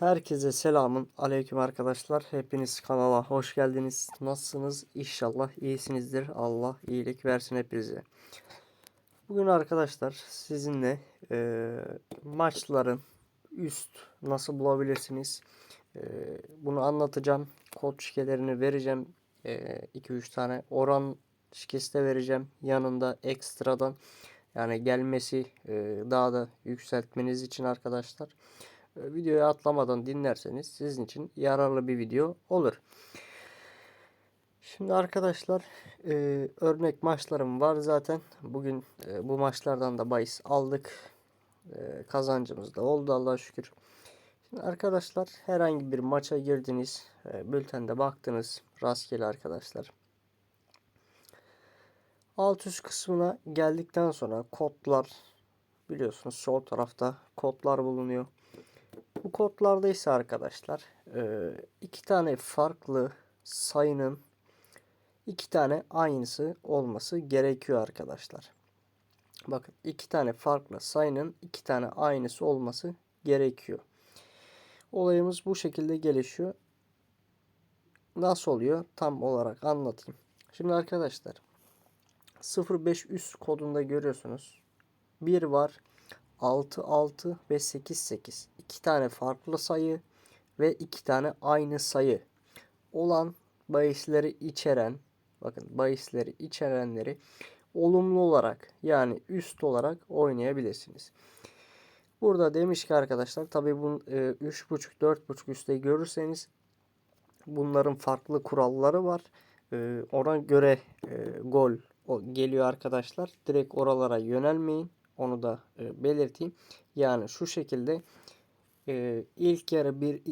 Herkese selamın aleyküm arkadaşlar. Hepiniz kanala hoş geldiniz. Nasılsınız? İnşallah iyisinizdir. Allah iyilik versin hepinize. Bugün arkadaşlar sizinle e, maçların üst nasıl bulabilirsiniz? E, bunu anlatacağım. Kod şifrelerini vereceğim. 2-3 tane oran şifresi de vereceğim. Yanında ekstradan yani gelmesi e, daha da yükseltmeniz için arkadaşlar. E, videoyu atlamadan dinlerseniz sizin için yararlı bir video olur. Şimdi arkadaşlar e, örnek maçlarım var zaten. Bugün e, bu maçlardan da bahis aldık. E, kazancımız da oldu Allah'a şükür. Şimdi arkadaşlar herhangi bir maça girdiniz. E, bültende baktınız. Rastgele arkadaşlar. Alt üst kısmına geldikten sonra kodlar biliyorsunuz sol tarafta kodlar bulunuyor. Bu kodlarda ise arkadaşlar e, iki tane farklı sayının iki tane aynısı olması gerekiyor arkadaşlar. Bakın iki tane farklı sayının iki tane aynısı olması gerekiyor. Olayımız bu şekilde gelişiyor. Nasıl oluyor? Tam olarak anlatayım. Şimdi arkadaşlar 05 üst kodunda görüyorsunuz. Bir var. 6 6 ve 8 8. İki tane farklı sayı ve iki tane aynı sayı olan bahisleri içeren bakın bahisleri içerenleri olumlu olarak yani üst olarak oynayabilirsiniz. Burada demiş ki arkadaşlar tabi bu e, 3.5 4.5 üstte görürseniz bunların farklı kuralları var. E, ona göre e, gol geliyor arkadaşlar. Direkt oralara yönelmeyin. Onu da e, belirteyim. Yani şu şekilde e, ilk yarı bir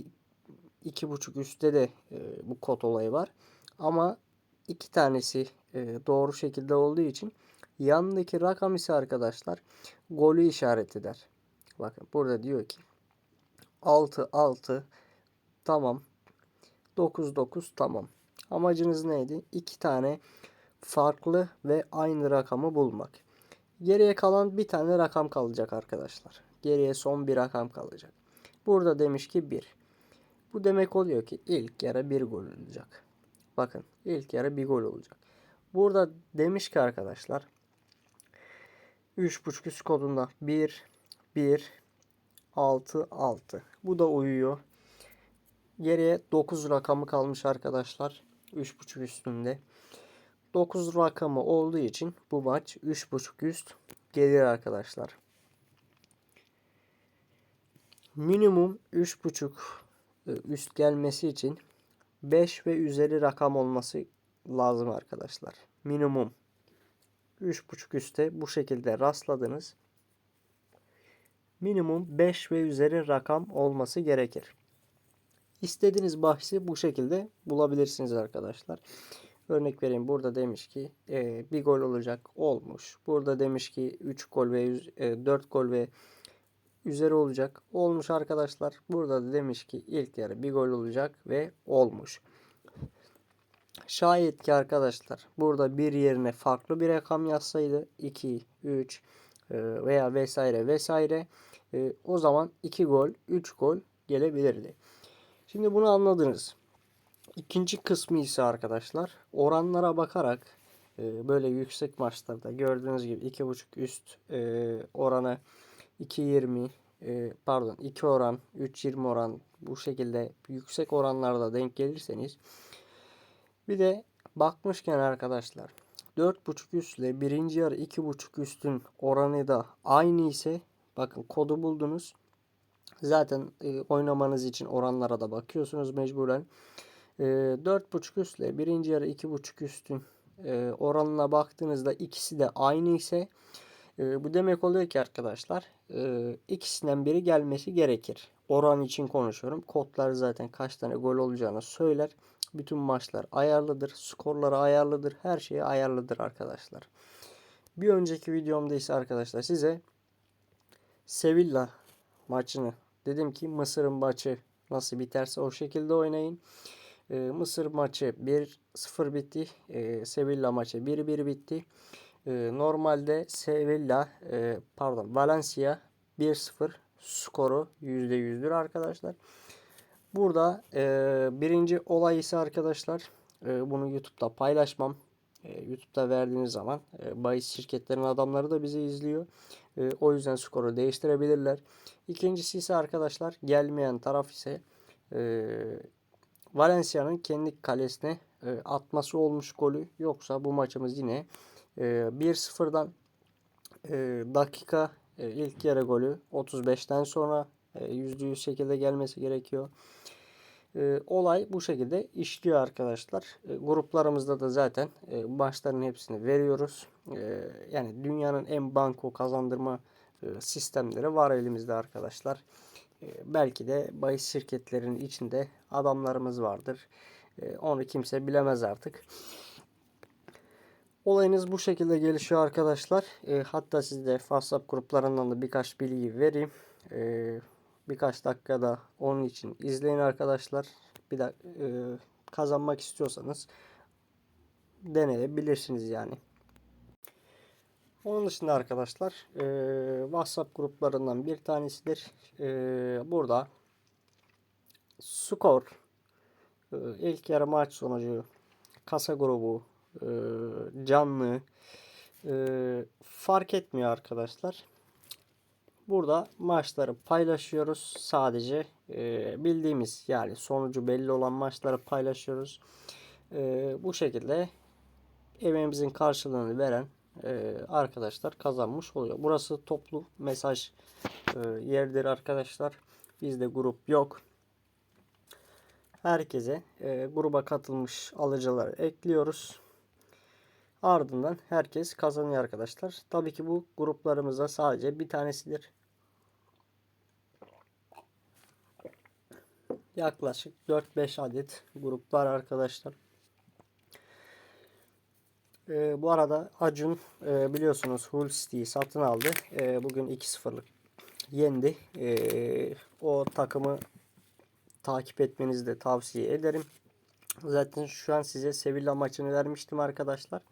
iki buçuk üstte de e, bu kod olayı var. Ama iki tanesi e, doğru şekilde olduğu için yanındaki rakam ise arkadaşlar golü işaret eder. Bakın burada diyor ki 6 6 tamam 9 9 tamam. Amacınız neydi? İki tane farklı ve aynı rakamı bulmak. Geriye kalan bir tane rakam kalacak arkadaşlar. Geriye son bir rakam kalacak. Burada demiş ki 1. Bu demek oluyor ki ilk yarı bir gol olacak. Bakın ilk yarı bir gol olacak. Burada demiş ki arkadaşlar 3.5 üst kodunda 1 1 6 6. Bu da uyuyor. Geriye 9 rakamı kalmış arkadaşlar. 3.5 üstünde. 9 rakamı olduğu için bu maç 3.5 üst gelir arkadaşlar. Minimum 3.5 e, üst gelmesi için 5 ve üzeri rakam olması lazım arkadaşlar. Minimum 3.5 üste bu şekilde rastladınız. Minimum 5 ve üzeri rakam olması gerekir. İstediğiniz bahsi bu şekilde bulabilirsiniz arkadaşlar. Örnek vereyim burada demiş ki e, bir gol olacak olmuş. Burada demiş ki 3 gol ve e, 4 gol ve üzeri olacak olmuş arkadaşlar. Burada da demiş ki ilk yarı bir gol olacak ve olmuş. Şayet ki arkadaşlar burada bir yerine farklı bir rakam yazsaydı 2, 3 e, veya vesaire vesaire o zaman 2 gol 3 gol gelebilirdi. Şimdi bunu anladınız. İkinci kısmı ise arkadaşlar oranlara bakarak e, böyle yüksek maçlarda gördüğünüz gibi 2.5 üst e, oranı 2.20 e, pardon 2 oran 3.20 oran bu şekilde yüksek oranlarda denk gelirseniz bir de bakmışken arkadaşlar 4.5 üstle birinci yarı 2.5 üstün oranı da aynı ise bakın kodu buldunuz. Zaten e, oynamanız için oranlara da bakıyorsunuz mecburen. E, 4.5 üstle birinci yarı 2.5 üstün e, oranına baktığınızda ikisi de aynı ise e, bu demek oluyor ki arkadaşlar e, ikisinden biri gelmesi gerekir. Oran için konuşuyorum. Kodlar zaten kaç tane gol olacağını söyler. Bütün maçlar ayarlıdır. Skorları ayarlıdır. Her şey ayarlıdır arkadaşlar. Bir önceki videomda ise arkadaşlar size Sevilla maçını dedim ki Mısır'ın maçı nasıl biterse o şekilde oynayın. Ee, Mısır maçı 1-0 bitti. Ee, Sevilla maçı 1-1 bitti. Ee, normalde Sevilla e, pardon Valencia 1-0 skoru %100'dür arkadaşlar. Burada e, birinci olay ise arkadaşlar e, bunu YouTube'da paylaşmam. E, YouTube'da verdiğiniz zaman e, bahis şirketlerinin adamları da bizi izliyor. E, o yüzden skoru değiştirebilirler. İkincisi ise arkadaşlar gelmeyen taraf ise e, Valencia'nın kendi kalesine e, atması olmuş golü. Yoksa bu maçımız yine e, 1-0'dan e, dakika e, ilk yarı golü 35'ten sonra e, %100 şekilde gelmesi gerekiyor. E, olay bu şekilde işliyor arkadaşlar. E, gruplarımızda da zaten e, maçların hepsini veriyoruz. E, yani dünyanın en banko kazandırma e, sistemleri var elimizde arkadaşlar. E, belki de bahis şirketlerinin içinde adamlarımız vardır. E, onu kimse bilemez artık. Olayınız bu şekilde gelişiyor arkadaşlar. E, hatta size WhatsApp gruplarından da birkaç bilgi vereyim. Birkaç dakikada onun için izleyin arkadaşlar. Bir de kazanmak istiyorsanız deneyebilirsiniz yani. Onun dışında arkadaşlar e, WhatsApp gruplarından bir tanesidir. E, burada skor, e, ilk yarı maç sonucu, kasa grubu, e, canlı e, fark etmiyor arkadaşlar. Burada maçları paylaşıyoruz. Sadece e, bildiğimiz yani sonucu belli olan maçları paylaşıyoruz. E, bu şekilde emeğimizin karşılığını veren e, arkadaşlar kazanmış oluyor. Burası toplu mesaj e, yerdir arkadaşlar. Bizde grup yok. Herkese e, gruba katılmış alıcıları ekliyoruz. Ardından herkes kazanıyor arkadaşlar. Tabii ki bu gruplarımızda sadece bir tanesidir. Yaklaşık 4-5 adet gruplar arkadaşlar. Ee, bu arada Acun e, biliyorsunuz Hull City'yi satın aldı. E, bugün 2-0'lık yendi. E, o takımı takip etmenizi de tavsiye ederim. Zaten şu an size Sevilla maçını vermiştim arkadaşlar.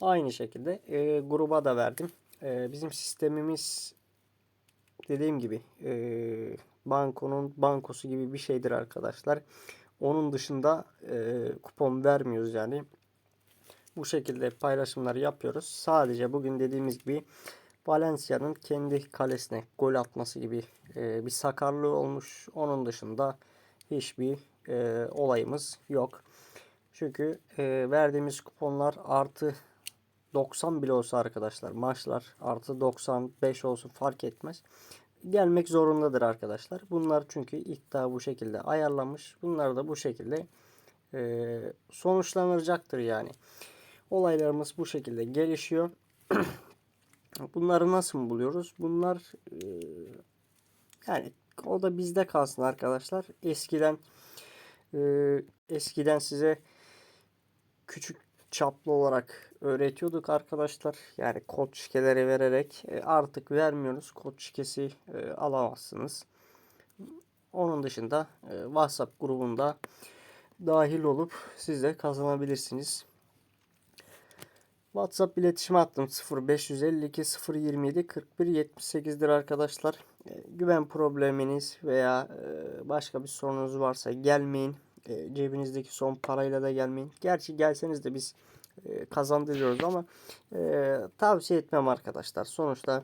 Aynı şekilde e, gruba da verdim. E, bizim sistemimiz dediğim gibi e, bankonun bankosu gibi bir şeydir arkadaşlar. Onun dışında e, kupon vermiyoruz yani. Bu şekilde paylaşımları yapıyoruz. Sadece bugün dediğimiz gibi Valencia'nın kendi kalesine gol atması gibi e, bir sakarlığı olmuş. Onun dışında hiçbir e, olayımız yok. Çünkü e, verdiğimiz kuponlar artı 90 bile olsa arkadaşlar maçlar artı 95 olsun fark etmez. Gelmek zorundadır arkadaşlar. Bunlar çünkü iddia bu şekilde ayarlanmış. Bunlar da bu şekilde e, sonuçlanacaktır yani. Olaylarımız bu şekilde gelişiyor. Bunları nasıl buluyoruz? Bunlar e, yani o da bizde kalsın arkadaşlar. Eskiden e, eskiden size küçük çaplı olarak öğretiyorduk arkadaşlar. Yani kod şikeleri vererek e, artık vermiyoruz. Kod şikesi e, alamazsınız. Onun dışında e, WhatsApp grubunda dahil olup siz de kazanabilirsiniz. WhatsApp iletişim hattım 0552 027 41 78'dir arkadaşlar. Güven probleminiz veya başka bir sorunuz varsa gelmeyin. Cebinizdeki son parayla da gelmeyin. Gerçi gelseniz de biz kazandırıyoruz ama tavsiye etmem arkadaşlar. Sonuçta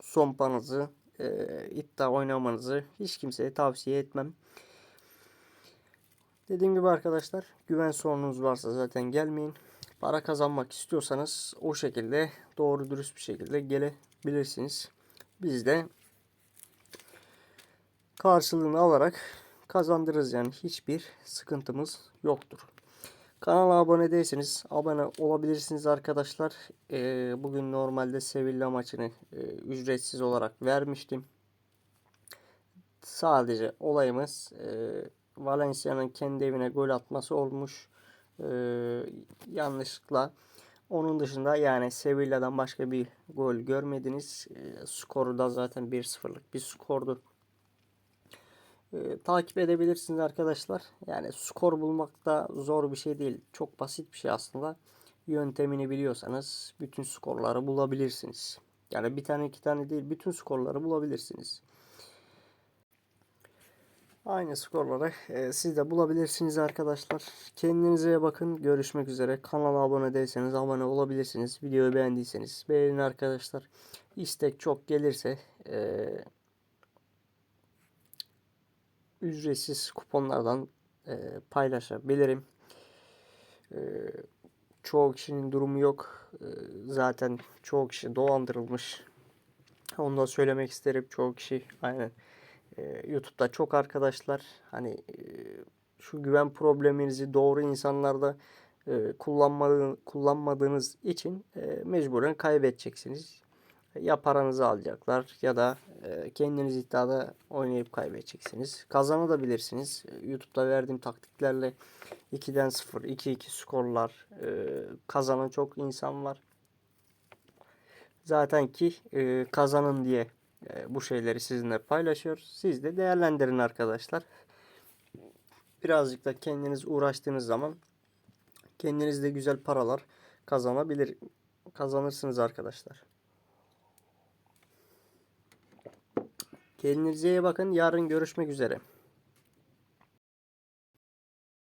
son paranızı iddia oynamanızı hiç kimseye tavsiye etmem. Dediğim gibi arkadaşlar güven sorununuz varsa zaten gelmeyin para kazanmak istiyorsanız o şekilde doğru dürüst bir şekilde gelebilirsiniz. Biz de karşılığını alarak kazandırırız yani hiçbir sıkıntımız yoktur. Kanala abone değilseniz abone olabilirsiniz arkadaşlar. Ee, bugün normalde Sevilla maçını e, ücretsiz olarak vermiştim. Sadece olayımız e, Valencia'nın kendi evine gol atması olmuş e, yanlışlıkla. Onun dışında yani Sevilla'dan başka bir gol görmediniz. E, skoru da zaten 1-0'lık bir skordu. E, takip edebilirsiniz arkadaşlar. Yani skor bulmak da zor bir şey değil. Çok basit bir şey aslında. Yöntemini biliyorsanız bütün skorları bulabilirsiniz. Yani bir tane iki tane değil bütün skorları bulabilirsiniz. Aynı skorları e, siz de bulabilirsiniz arkadaşlar. Kendinize bakın. Görüşmek üzere. Kanala abone değilseniz abone olabilirsiniz. Videoyu beğendiyseniz beğenin arkadaşlar. İstek çok gelirse e, ücretsiz kuponlardan e, paylaşabilirim. E, çoğu kişinin durumu yok. E, zaten çoğu kişi dolandırılmış. Onu da söylemek isterim. Çoğu kişi aynen e, YouTube'da çok arkadaşlar hani e, şu güven probleminizi doğru insanlarda e, kullanmadığı, kullanmadığınız için e, mecburen kaybedeceksiniz. Ya paranızı alacaklar ya da e, kendiniz iddiada oynayıp kaybedeceksiniz. Kazanabilirsiniz. YouTube'da verdiğim taktiklerle 2'den 0, 2-2 skorlar kazanan çok insan var. Zaten ki kazanın diye bu şeyleri sizinle paylaşıyoruz. Siz de değerlendirin arkadaşlar. Birazcık da kendiniz uğraştığınız zaman kendiniz de güzel paralar kazanabilir kazanırsınız arkadaşlar. Kendinize iyi bakın. Yarın görüşmek üzere.